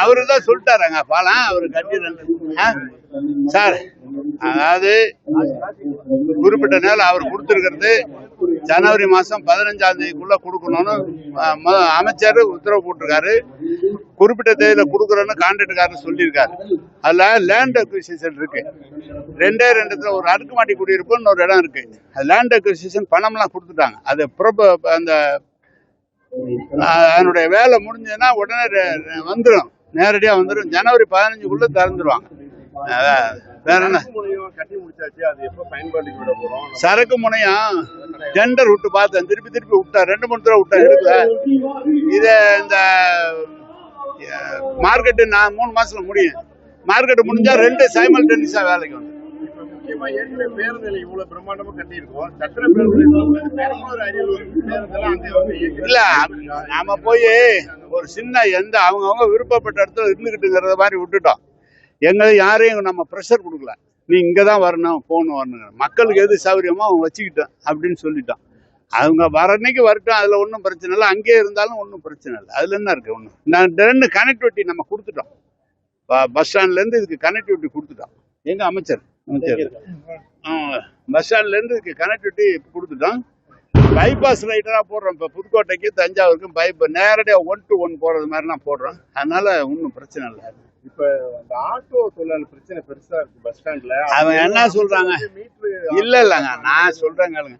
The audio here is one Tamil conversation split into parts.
அவரு தான் சொல்லிட்டாருங்க பாலம் அவரு கட்டி ஆ? சார் அதாவது குறிப்பிட்ட நேரம் அவர் கொடுத்துருக்கிறது ஜனவரி மாசம் பதினஞ்சாம் தேதிக்குள்ள கொடுக்கணும்னு ம- அமைச்சர் உத்தரவு போட்டிருக்காரு. குறிப்பிட்ட தேதியில கொடுக்குறோன்னு கான்ட்ராக்டுக்காரர் சொல்லியிருக்காரு. அதுல லேண்ட் அக்விசிஷன் இருக்கு. ரெண்டே ரெண்டு இடத்துல ஒரு அடுக்குமாட்டி குடியிருப்புன்னு ஒரு இடம் இருக்கு. அது லேண்ட் அக்விசிஷன் பணம்லாம் கொடுத்துட்டாங்க. அது அந்த அதனுடைய வேலை முடிஞ்சதுன்னா உடனே வந்துடும் நேரடியா வந்துடும் ஜனவரி பதினஞ்சுக்குள்ள திறந்துருவாங்க. வேற என்ன? சரக்கு முனையம் டெண்டர் விட்டு பார்த்தேன். திருப்பி திருப்பி விட்டா ரெண்டு மூணு தடவை விட்டேன் எடுக்கல. இத இந்த மார்க்கெட்டு நான் மூணு மாசத்துல முடியும். மார்க்கெட் முடிஞ்சா ரெண்டு சைமல் டென்னிஸா வேலைக்கு வந்து நம்ம முக்கியமா ஏற்கனவே பேருந்து இவ்வளவு பிரம்மாண்டமா கட்டி இருக்கோம் சத்திர பேருந்து வந்து இல்ல நாம போய் ஒரு சின்ன எந்த அவங்கவங்க விருப்பப்பட்ட இடத்துல இருந்துகிட்டுங்கிறத மாதிரி விட்டுட்டோம். எங்களை யாரையும் நம்ம ப்ரெஷர் கொடுக்கல. நீ இங்கே தான் வரணும் போகணும் வரணும் மக்களுக்கு எது சௌகரியமோ அவங்க வச்சுக்கிட்டோம் அப்படின்னு சொல்லிட்டோம். அவங்க வர அன்னைக்கு வரட்டும் அதில் ஒன்றும் பிரச்சனை இல்லை. அங்கேயே இருந்தாலும் ஒன்றும் பிரச்சனை இல்லை. அதில் என்ன இருக்கு ஒன்றும் நான் ரெண்டு கனெக்டிவிட்டி நம்ம கொடுத்துட்டோம். பஸ் ஸ்டாண்ட்ல இருந்து இதுக்கு கனெக்டிவிட்டி கொடுத்துட்டோம். எங்க அமைச்சர்? பஸ் ஸ்டாண்ட்ல இருந்து இதுக்கு கனெக்டிவிட்டி கொடுத்துட்டோம் பைபாஸ் ரைடரா போடுறோம். இப்போ புதுக்கோட்டைக்கு தஞ்சாவூருக்கும் பைப் நேரடியாக ஒன் டு ஒன் போறது மாதிரி நான் போடுறோம். அதனால ஒன்றும் பிரச்சனை இல்லை. இப்ப அந்த ஆட்டோ தொழிலாளர் பிரச்சனை பெருசா இருக்கு பஸ் ஸ்டாண்ட்ல அவங்க என்ன சொல்றாங்க? மீட்ரு இல்ல இல்லைங்க. நான் சொல்றேங்க கேளுங்க.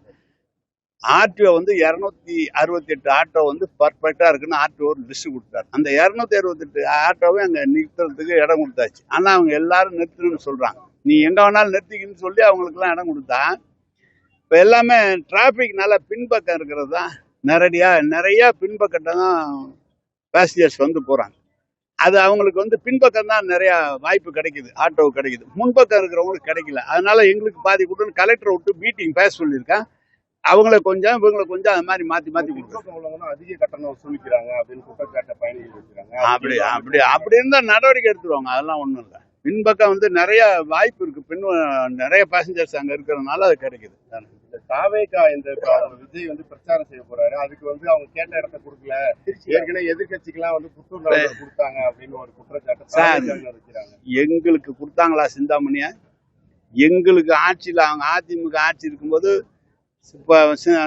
ஆர்டிஓ வந்து இரநூத்தி அறுபத்தி எட்டு ஆட்டோ வந்து பர்ஃபெக்டா இருக்குன்னு ஆர்டிஓ ஒரு லிஸ்ட் கொடுத்தாரு. அந்த இரநூத்தி அறுபத்தெட்டு ஆட்டோவை அங்க நிறுத்துறதுக்கு இடம் கொடுத்தாச்சு. ஆனா அவங்க எல்லாரும் நிறுத்தணும்னு சொல்றாங்க. நீ எங்க வேணாலும் நிறுத்திக்கன்னு சொல்லி அவங்களுக்குலாம் இடம் கொடுத்தா இப்ப எல்லாமே டிராபிக்னால பின்பக்கம் இருக்கிறது தான். நேரடியா நிறைய பின்பக்கத்தை தான் பேசஞ்சர்ஸ் வந்து போறாங்க. அது அவங்களுக்கு வந்து பின்பக்கம் தான் நிறைய வாய்ப்பு கிடைக்குது ஆட்டோ கிடைக்குது. முன்பக்கம் இருக்கிறவங்களுக்கு கிடைக்கல. அதனால எங்களுக்கு பாதி கொடுன்னு கலெக்டரை விட்டு மீட்டிங் பேச சொல்லியிருக்கேன் அவங்கள கொஞ்சம் இவங்களை கொஞ்சம் அது மாதிரி மாத்தி மாத்தி கொடுக்குறோம் பின்பக்கம் உள்ளவங்க அதிக கட்டணம் வசூலிக்கிறாங்க அப்படின்னு குற்றச்சாட்டை பயணிகள் அப்படி அப்படி அப்படி இருந்தா நடவடிக்கை எடுத்துருவாங்க. அதெல்லாம் ஒண்ணும் இல்லை. பின்பக்கம் வந்து நிறைய வாய்ப்பு இருக்கு. பின் நிறைய பேசஞ்சர்ஸ் அங்க இருக்கிறதுனால அது கிடைக்குது. தாவேகா இந்த விஜய் வந்து பிரச்சாரம் செய்ய போறாரு. அதுக்கு வந்து அவங்க கேட்ட இடத்த கொடுக்கல. ஏற்கனவே எதிர்கட்சிக்கெல்லாம் வந்து புத்தூர் கொடுத்தாங்க அப்படின்னு ஒரு குற்றச்சாட்டை எங்களுக்கு கொடுத்தாங்களா சிந்தாமணியா? எங்களுக்கு ஆட்சியில் அவங்க அதிமுக ஆட்சி இருக்கும்போது இப்போ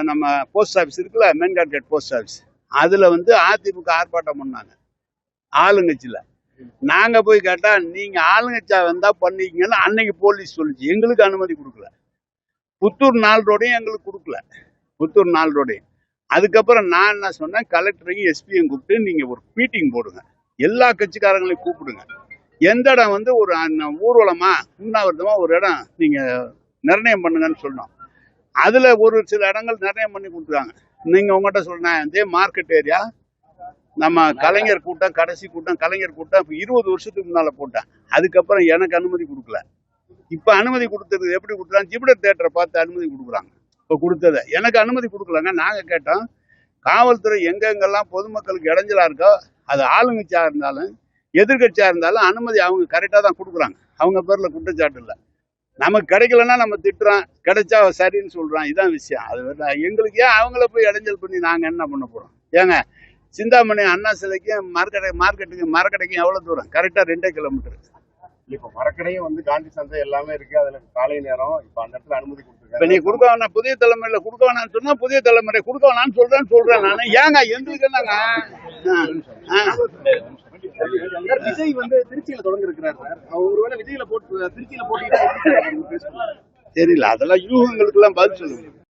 நம்ம போஸ்ட் ஆஃபீஸ் இருக்குல்ல மெயின்கார்ட் கேட் போஸ்ட் ஆஃபீஸ் அதில் வந்து அதிமுக ஆர்ப்பாட்டம் பண்ணாங்க. ஆளுங்கட்சியில். நாங்கள் போய் கேட்டால் நீங்கள் ஆளுங்கச்சா வந்தால் பண்ணிக்கங்கன்னு அன்னைக்கு போலீஸ் சொல்லிச்சு. எங்களுக்கு அனுமதி கொடுக்கல. புத்தூர் நாள் ரோடையும் எங்களுக்கு கொடுக்கல. புத்தூர் நாள் ரோடையும். அதுக்கப்புறம் நான் என்ன சொன்னேன்? கலெக்டரையும் எஸ்பியும் கூப்பிட்டு நீங்கள் ஒரு மீட்டிங் போடுங்க. எல்லா கட்சிக்காரங்களையும் கூப்பிடுங்க. எந்த இடம் வந்து ஒரு ஊர்வலமா உண்ணாவிரதமா ஒரு இடம் நீங்க நிர்ணயம் பண்ணுங்கன்னு சொன்னோம். அதுல ஒரு சில இடங்கள் நிர்ணயம் பண்ணி கொடுத்துருக்காங்க. நீங்க உங்ககிட்ட சொன்னேன் இதே மார்க்கெட் ஏரியா நம்ம கலைஞர் கூட்டம் கடைசி கூட்டம் கலைஞர் கூட்டம் இப்ப இருபது வருஷத்துக்கு முன்னால போட்டேன் அதுக்கப்புறம் எனக்கு அனுமதி கொடுக்கல. இப்ப அனுமதி கொடுத்தது எப்படி கொடுக்குறாங்க ஜிப்டர் தேட்டரை பார்த்து அனுமதி கொடுக்குறாங்க. இப்ப கொடுத்ததை. எனக்கு அனுமதி கொடுக்கலங்க. நாங்க கேட்டோம் காவல்துறை எங்கெங்கெல்லாம் பொதுமக்களுக்கு இடைஞ்சலா இருக்கோ அது ஆளுங்கட்சியா இருந்தாலும் எதிர்கட்சியா இருந்தாலும் அனுமதி அவங்க கரெக்டாக தான் கொடுக்குறாங்க. அவங்க பேர்ல குற்றச்சாட்டு இல்லை. நமக்கு கிடைக்கலன்னா நம்ம திட்டுறோம். கிடைச்சா சரின்னு சொல்றோம் இதான் விஷயம். அது எங்களுக்கு ஏன் அவங்கள போய் இடைஞ்சல் பண்ணி நாங்க என்ன பண்ண போறோம்? ஏங்க சிந்தாமணி அண்ணா சிலைக்கும் மார்க்கெட்டை மார்க்கெட்டுக்கு மரக்கடைக்கும் எவ்வளவு தூரம்? கரெக்டா ரெண்டே கிலோமீட்டர் இப்ப மரக்கடையும் வந்து காந்தி சந்தை எல்லாமே இருக்கு. அதுல காலை நேரம். இப்ப அந்த இடத்துல அனுமதி இப்ப நீ கொடுத்துருக்காங்க கொடுக்க வேணாம். புதிய தலைமுறையில கொடுக்க வேணாம்னு சொன்னா புதிய தலைமுறை கொடுக்க வேணாம்னு சொல்றேன்னு சொல்றேன் நானு. ஏங்க எங்களுக்கு என்னங்க விஜய் வந்து திருச்சியில தொடங்க இருக்கிறார் சார். அவர் ஒருவேளை விஜயில போட்டு திருச்சியில பேசுவார்? தெரியல. அதெல்லாம் யூகங்களுக்கு எல்லாம் பதில் சொல்லுங்க.